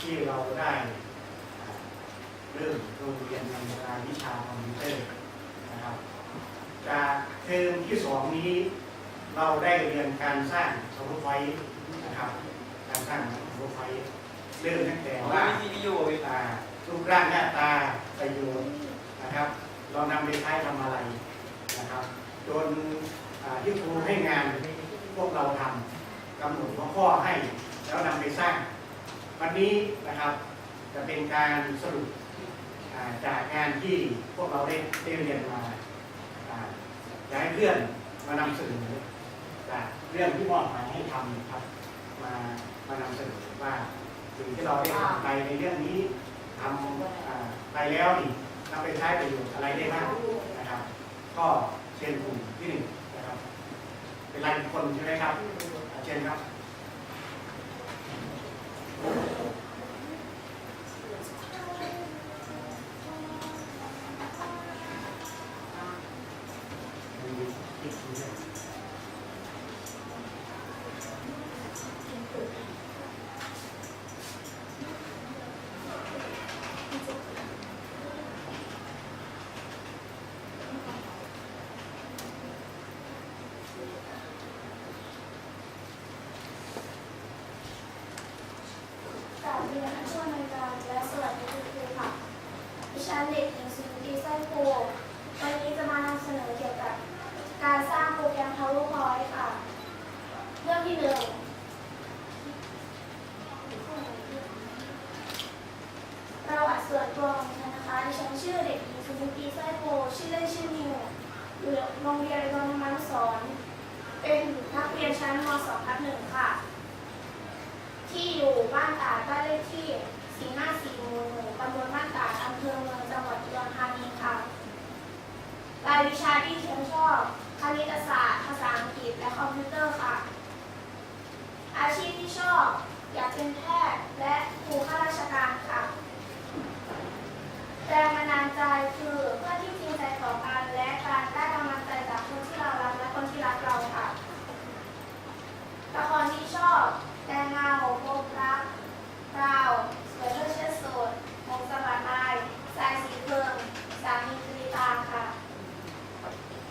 ที่เราได้เรื่มโรงเรียนในรายวิชาคอมพิวเตอร์นะครับจากเทอมที่สองนี้เราได้เรียนการสร้างสมุดไฟนะครับ การสร้างสมุดไฟเรื่องตั้งแต่ว่าวิทยุเวลารูปร่างหน้าตาประโยชน์นะครับ เรานำไปใช้ทำอะไรนะครับ จนที่ครูให้งานพวกเราทำกำหนดหัวข้อให้ แล้วนำไปสร้าง วันนี้นะครับจะเป็นการสรุปจากงานที่พวกเราได้ได้เรียนมาอ่ายเพื่อนมานำเสนอจากเรื่องที่มอบหมายให้ทำครับ มามานำเสนอว่าสิ่งที่เราได้ทำไปในเรื่องนี้ทำไปแล้วนี่นำไปใช้ประโยชน์อะไรได้บ้างนะครับ ก็เชิญกลุ่มที่หนึ่งนะครับ เป็นรายบุคคลใช่ไหมครับเชิญครับ กราบเรียนท่านผู้อำนวยการและสวัสดีคุณครูค่ะดิฉันเด็กหญิงสุนทรีไส้โพวันนี้จะมานำเสนอเกี่ยวกับการสร้างโปรแกรม PowerPoint ค่ะ เรื่องที่หนึ่ง ประวัติส่วนตัวของฉันนะคะดิฉันชื่อเด็กหญิงสุนทรีไส้โพชื่อเล่นชื่อนิวอยู่โรงเรียนรณมังสอนเป็นนักเรียนชั้นม .2 ทับหนึ่งค่ะ ที่อยู่บ้านตาดบ้านเลขที่สี่ห้าสี่หมู่หนึ่งตำบลบ้านตาดอำเภอเมืองจังหวัดอุดรธานีค่ะรายวิชาที่ฉันชอบคณิตศาสตร์ ภาษาอังกฤษ และคอมพิวเตอร์ค่ะ อาชีพที่ชอบ อยากเป็นแพทย์และครูข้าราชการค่ะ แรงบันดาลใจคือเพื่อที่จริงใจต่อกันและการได้กำลังใจจากคนที่เรารักและคนที่รักเราค่ะละครที่ชอบแดงเงาพบรักราวสวยเลือดเชื้อดมงสะบัดลายสายสีเพิงสามีกรีตาค่ะ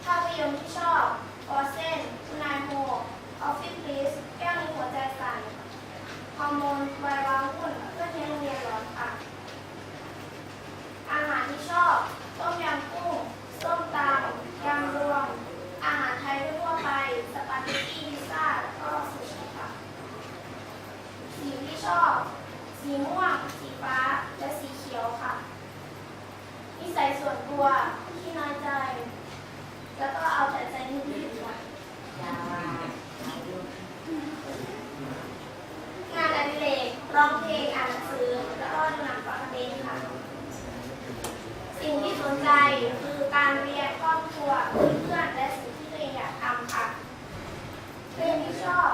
ภาพยนตร์ที่ชอบออเซนคุณนายโฮออฟฟิศพลีสแก้วในหัวใจสั่นฮอร์โมนไวยวาวุ่นเพื่อนในโรงเรียนร้อนค่ะ อาหารที่ชอบต้มยำกุ้ง ส้มตำยำรวม อาหารไทยทั่วไป สปาเกตตี้พิซซ่า แล้วก็ซูชิค่ะ สีที่ชอบ สีม่วง สีฟ้า และสีเขียวค่ะ นิสัยส่วนตัวที่น้อยใจ แล้วก็เอาแต่ใจนิดๆค่ะงานอดิเรกร้องเพลง อ่านหนังสือ แล้วก็ดูหนังฟังเพลงค่ะ สิ่งที่สนใจคือการเรียนครอบครัวเพื่อนๆและสิ่งที่ตัวเองอยากทำค่ะเพลงที่ชอบ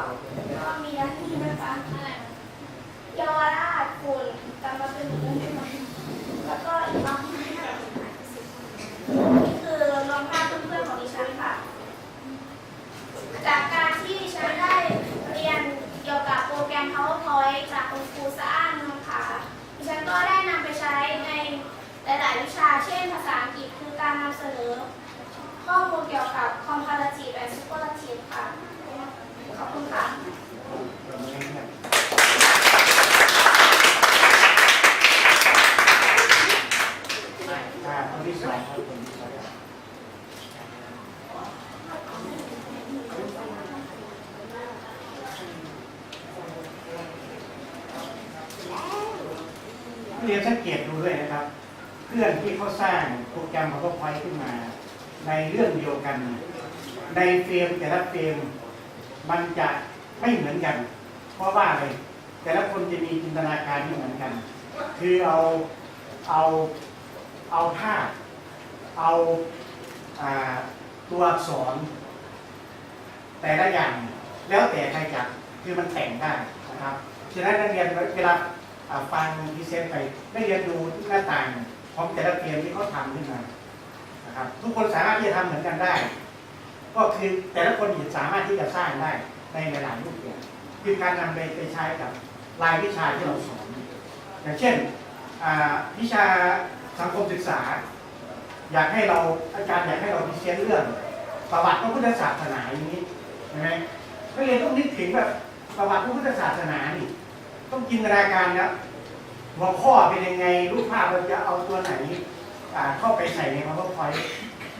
ก็มีดังนี้นะคะเยาวราชคุณกลับมาเป็นเหมือนเดิมได้ไหมแล้วก็อีกมากมายค่ะนี่คือรวมภาพเพื่อนๆของดิฉันค่ะ จากการที่ดิฉันได้เรียนเกี่ยวกับโปรแกรม PowerPoint จากคุณครูสะอ้านนงค่ะดิฉันก็ได้นำไปใช้ในหลาย ๆ วิชา เช่น ภาษาอังกฤษคือการนำเสนอ ข้อมูล เกี่ยวกับ comparative and superlative ค่ะ ขอบคุณค่ะ อ่าคนที่สองครับคนที่สองเรียนสังเกตดูด้วยนะครับ เพื่อนที่เขาสร้างโปรแกรม PowerPoint ขึ้นมา ในเรื่องเดียวกัน ในเฟรมแต่ละเฟรมมันจะไม่เหมือนกัน เพราะว่าอะไรแต่ละคนจะมีจินตนาการไม่เหมือนกัน คือเอาเอาเอาภาพเอาอ่าตัวอักษร แต่ละอย่างแล้วแต่ใครจะคือมันแต่งได้นะครับฉะนั้นนักเรียนเวลาอ่าฟังพิเศษไปได้เรียนดูหน้าต่างของแต่ละเกมที่เขาทำขึ้นมา ครับ ทุกคนสามารถที่จะทำเหมือนกันได้ ก็คือแต่ละคนสามารถที่จะสร้างได้ในหลายๆรูปแบบคือการนำไปใช้กับรายวิชาที่เราสอนอย่างเช่นวิชาสังคมศึกษา อยากให้เราอาจารย์อยากให้เราดิเศนเรื่อง ประวัติพระพุทธศาสนาอย่างนี้ใช่ไหมนักเรียนต้องนึกถึงแบบประวัติพระพุทธศาสนานี่ต้องจินตนาการนะหัวข้อเป็นยังไงรูปภาพเราจะเอาตัวไหน เข้าไปใส่ใน PowerPoint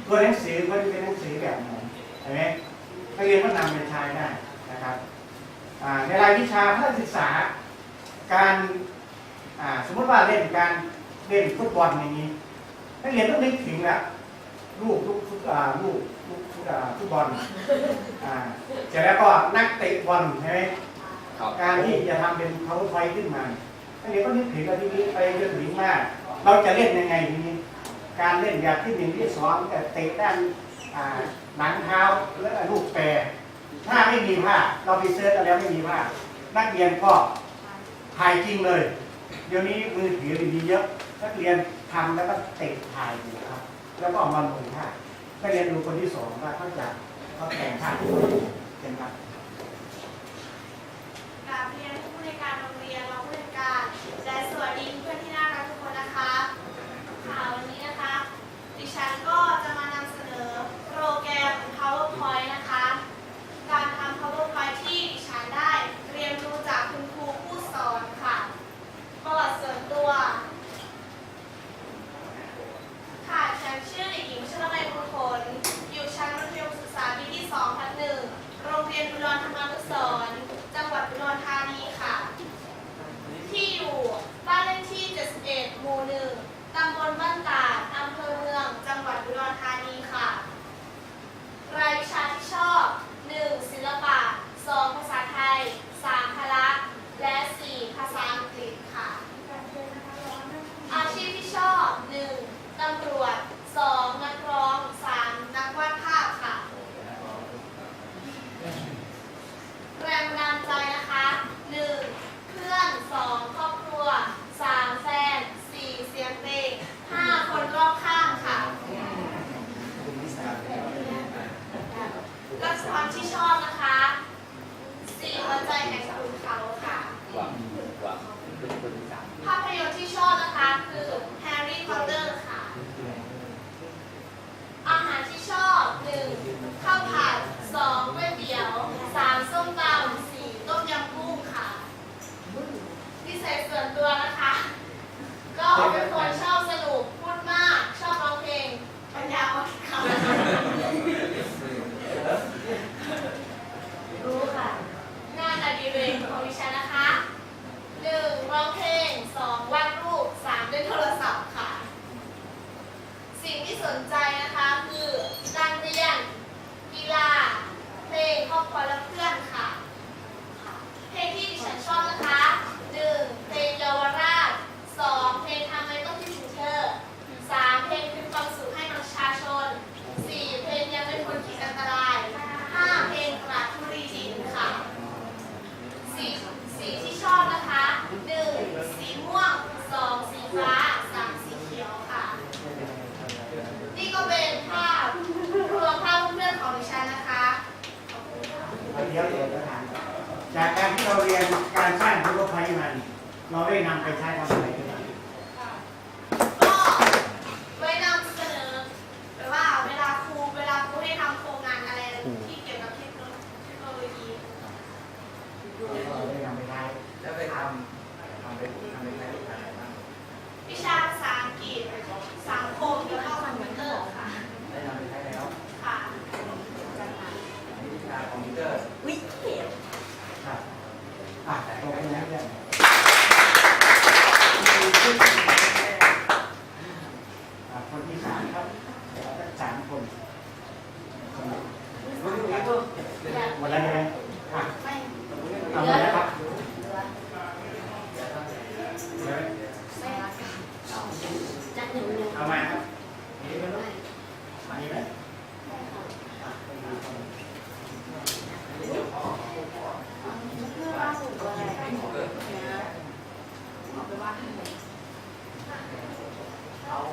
ตัวหนังสือก็จะเป็นหนังสือแบบไหนใช่ไหมนักเรียนก็นำไปใช้ได้นะครับในรายวิชาพัฒศึกษา การสมมติว่าเล่นการเล่นฟุตบอลอย่างนี้นักเรียนต้องนึกถึงละลูกลูกฟุตลูกลูกฟุตบอลเสร็จแล้วก็นักเตะบอลใช่ไหมการที่จะทำเป็น powerpoint ขึ้นมานักเรียนก็นึกถึงแล้วทีนี้ไปจนถึงว่าเราจะเล่นยังไงทีนี้ การเล่นอย่างที่หนึ่งที่สองแต่เตะด้านหลังเท้าและลูกแปรถ้าไม่มีผ้าเราไปเซิร์ชแล้วไม่มีผ้านักเรียนก็ถ่ายจริงเลย เดี๋ยวนี้มือถือมีเยอะ นักเรียนทำแล้วก็เตะถ่ายอยู่ครับ แล้วก็ออกมาลงผ้านักเรียนดูคนที่สองว่าเขาจะเขาแต่งผ้าเป็นครับการเรียนผู้ในการโรงเรียนเราผู้ในการ เราได้นำไปใช้ทำอะไร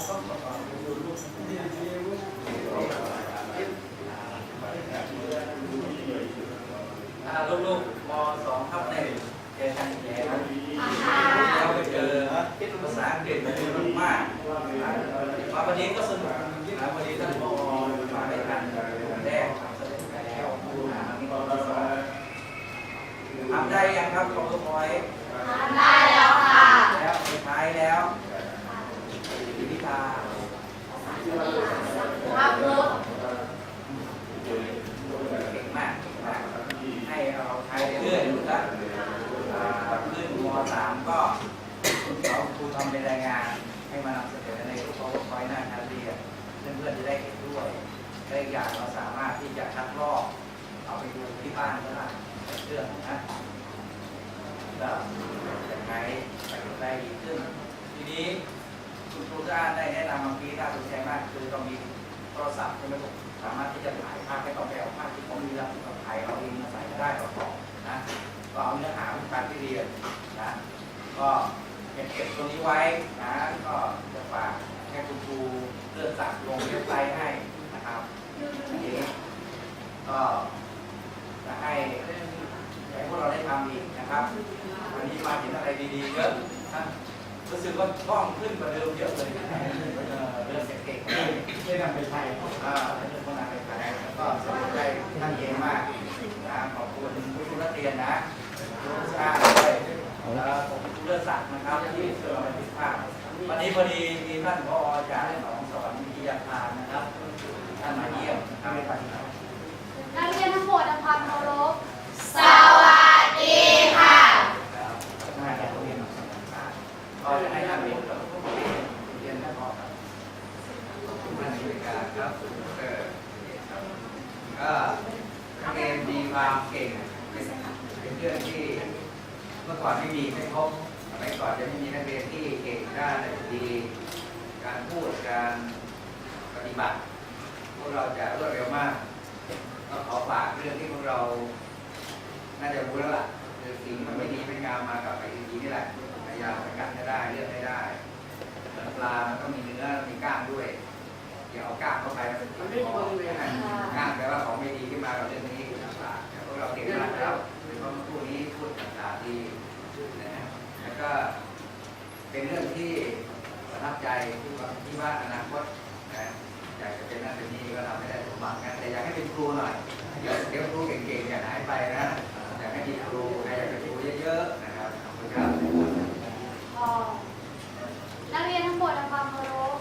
ลูกมสทับหนึ่นแย่เราไปเจอภาษาอังกฤษเยอะมากมาวันนี้ก็สนุกวันนี้ท่านพอมาได้แล้วทำได้ยังครับขอบคุณ ให้มานำเสนอใน PowerPoint หน้าชั้นเรียนเพื่อนๆจะได้เห็นด้วยและอีกอย่างเราสามารถที่จะคัดลอกเอาไปดูที่บ้านก็ได้เรื่องนะก็จะใช้ประโยชน์ได้ดีขึ้น ทีนี้คุณครูด้านได้แนะนำเมื่อกี้น่าสนใจมาก คือเรามีโทรศัพท์ใช่ไหมครับสามารถที่จะถ่ายภาพให้ต้อไปเอาภาพที่เขามีแล้วก็ถ่ายเอาเองมาใส่ก็ได้ประกอบนะก็เอาเนื้อหาของการที่เรียนนะก็ เก็บเก็บตรงนี้ไว้นะก็จะฝากให้คุณครูเลือกสั่งลงเว็บไซต์ให้นะครับอันนี้ก็จะให้ให้พวกเราได้ทำอีกนะครับ วันนี้มาเห็นอะไรดีๆเยอะนะรู้สึกว่าคล่องขึ้นกว่าเดิมเยอะเลยเรื่องเก่งๆนี่ช่วยนำไปใช้อ่าเรื่องพวกนั้นไปขายแล้วก็สนุกได้ท่านเองมากนะขอบคุณผู้ช่วยนักเรียนนะผู้ชาด้วยแล้วผมเลือกสักดิ์ นะครับที่เชิญมาพิพากษ์วันนี้พอดีมีท่านผอจากของสอนวิทยาคารนะครับท่านมาเยี่ยมนะครับนักเรียนทั้งหมดทำความเคารพสวัสดีค่ะมาจากโรงเรียนก็จะให้ท่านเรียนกับเรียนท่านพอครับท่านผู้การครับเออครับก็นักเรียนมีความเก่งเป็นเป็นเรื่องที่เมื่อก่อนไม่มีไม่พบสมัยก่อน จะไม่มีนักเรียนที่เก่งด้านดี การพูดการปฏิบัติ พวกเราจะรวดเร็วมาก ก็ขอฝากเรื่องที่พวกเรา น่าจะรู้แล้วล่ะคือสิ่งมันไม่ดีไม่งามมากับไอ้ดีนี่แหละพยายามสกัดให้ได้เลือกให้ได้เหมือนปลามันต้องมีเนื้อมีกล้างด้วยอย่าเอากล้างเข้าไปมันเป็นของกล้างแปลว่าของไม่ดีขึ้นมากับเรื่องนี้ต่างๆแต่พวกเราเก่งมากแล้วโดยเฉพาะผู้นี้พูดต่างๆดีนะแล้วก็ เป็นเรื่องที่ประทับใจที่ว่าที่ว่าอนาคตนะอยากจะเป็นนั่นเป็นนี่ก็ทำไม่ได้สมหวังนะแต่อยากให้เป็นครูหน่อยเดี๋ยวเดี๋ยวครูเก่งๆอย่าหายไปนะอยากให้มีครูใครอยากเป็นครูเยอะๆนะครับขอบคุณครับพอนักเรียนทั้งหมดทำความเคารพ